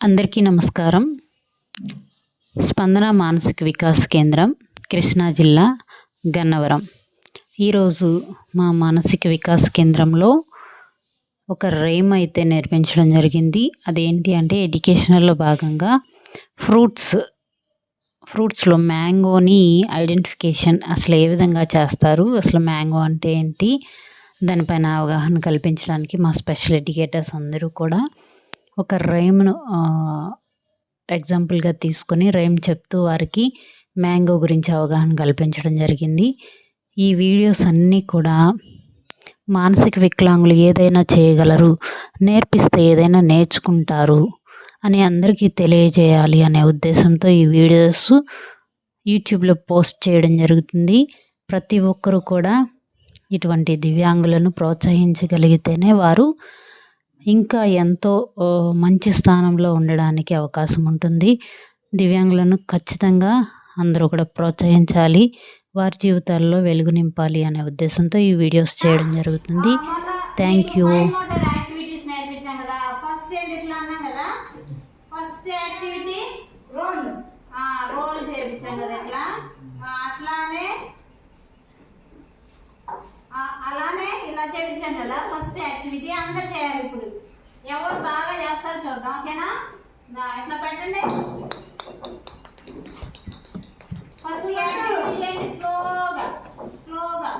అందరికీ నమస్కారం. స్పందన మానసిక వికాస్ కేంద్రం కృష్ణా జిల్లా గన్నవరం. ఈరోజు మా మానసిక వికాస్ కేంద్రంలో ఒక రైమ్ అయితే నేర్పించడం జరిగింది. అదేంటి అంటే ఎడ్యుకేషనల్లో భాగంగా ఫ్రూట్స్ ఫ్రూట్స్లో మ్యాంగోని ఐడెంటిఫికేషన్ అసలు ఏ విధంగా చేస్తారు అసలు మ్యాంగో అంటే ఏంటి దానిపైన అవగాహన కల్పించడానికి మా స్పెషల్ ఎడ్యుకేటర్స్ అందరూ కూడా ఒక రైమ్ను ఎగ్జాంపుల్గా తీసుకొని రైమ్ చెప్తూ వారికి మ్యాంగో గురించి అవగాహన కల్పించడం జరిగింది. ఈ వీడియోస్ అన్నీ కూడా మానసిక వికలాంగులు ఏదైనా చేయగలరు నేర్పిస్తే ఏదైనా నేర్చుకుంటారు అని అందరికీ తెలియజేయాలి అనే ఉద్దేశంతో ఈ వీడియోస్ యూట్యూబ్లో పోస్ట్ చేయడం జరుగుతుంది. ప్రతి ఒక్కరూ కూడా ఇటువంటి దివ్యాంగులను ప్రోత్సహించగలిగితేనే వారు ఇంకా ఎంతో మంచి స్థానంలో ఉండడానికి అవకాశం ఉంటుంది. దివ్యాంగులను ఖచ్చితంగా అందరూ కూడా ప్రోత్సహించాలి వారి జీవితాల్లో వెలుగు నింపాలి అనే ఉద్దేశంతో ఈ వీడియోస్ చేయడం జరుగుతుంది. Thank you. First first activity role role చేయించాం కదా ఇట్లా ఆ, అట్లానే ఆ, అలానే ఇలా చేయించాం కదా? ఫస్ట్ యాక్టివిటీ అందరు చేయాలి ఇప్పుడు. ఎవరు బాగా చేస్తారో చూద్దాం ఓకేనా? నా, పెట్టండి ఫస్ట్ యాక్టివిటీ ఏంటి? స్లోగా స్లోగా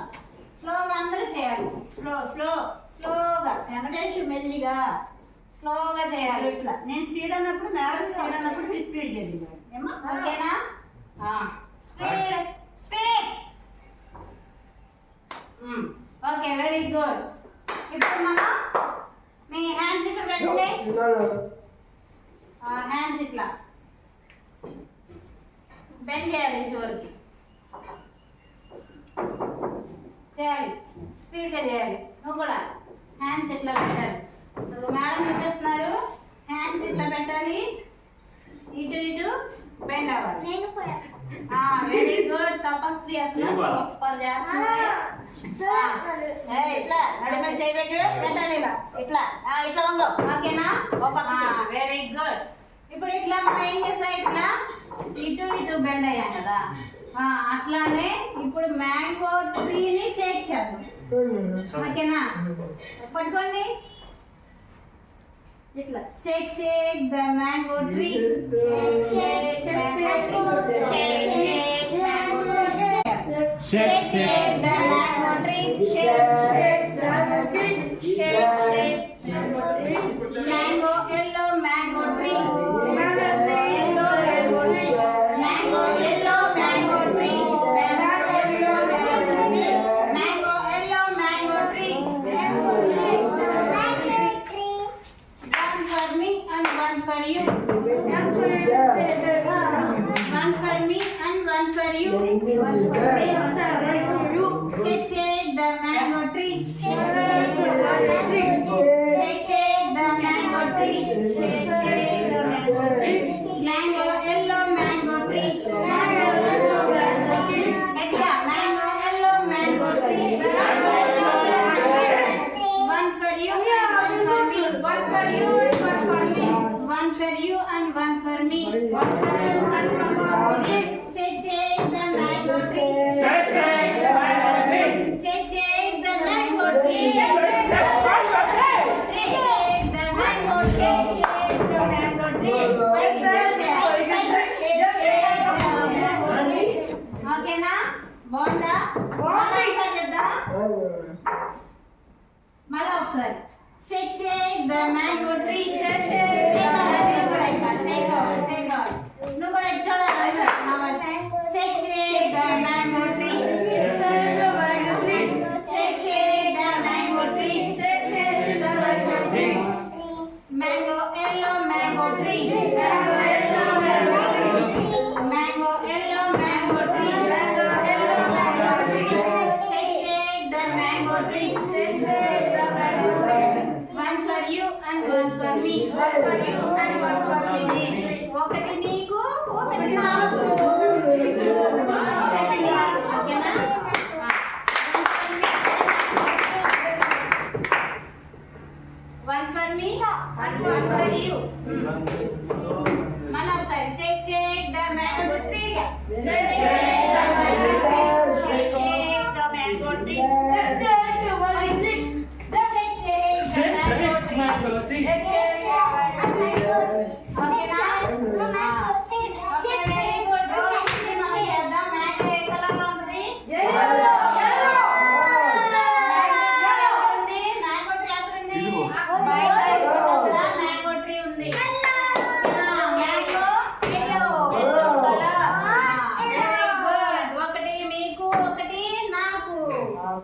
స్లోగా అందరూ చేయాలి. స్లో స్లో స్లోగా వెంకటేష్ మెల్లిగా స్లోగా చేయాలి ఇట్లా. నేను స్పీడ్ అన్నప్పుడు మేడం స్పీడ్ అన్నప్పుడు మీరు స్పీడ్ చేయండి ఏమో ఓకేనా speed speed okay very good ఇప్పుడు మనం మీ హ్యాండ్స్ ఇక్కడ పెట్టండి హ్యాండ్స్ ఇట్లా. బెండ్ చేయాలి చివరికి చేయాలి. స్పీడ్గా చేయాలి. నువ్వు కూడా. హ్యాండ్స్ ఇట్లా పెట్టాలి. మేడం చెప్పేస్తున్నారు హ్యాండ్స్ ఇట్లా పెట్టాలి. ఇటు ఇటు బెండ్ అవ్వాలి. వెరీ గుడ్ సూపర్ ఇట్లా నడిమ చేయబెట్టు పెట్టాలి ఇట్లా ఇట్లా ఓకేనా వెరీ గుడ్ ఇప్పుడు ఇట్లా మనం ఏం చేసాం ఇట్లా ఇటు ఇటు బెండ్ అయ్యాం కదా ఆ, అట్లానే ఇప్పుడు మ్యాంగో ట్రీని షేక్ చేద్దాం ఓకేనా పట్టుకోండి ఇట్లా shake shake the mango tree Shake, shake the mango tree. Shake, shake, shake, shake, Mango, yellow mango tree. Mango, yellow mango tree. Mango, yellow mango tree. Mango, yellow mango tree. One for me and one for you. One for me and one for you. Shake, మళ్ళా ఒకసారి shake shake the mango tree shake shake నువ్వు కూడా ఇట్లా shake ఒకటి నీకు ఒకటి నాకు. ఓకేనా? One for me one for you మళ్ళీ ఒకసారి షేక్ షేక్ ద మ్యాంగో స్పీడ్గా Shake.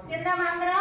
ਕਿੰਨਾ ਮੰਗ ਰਹੇ?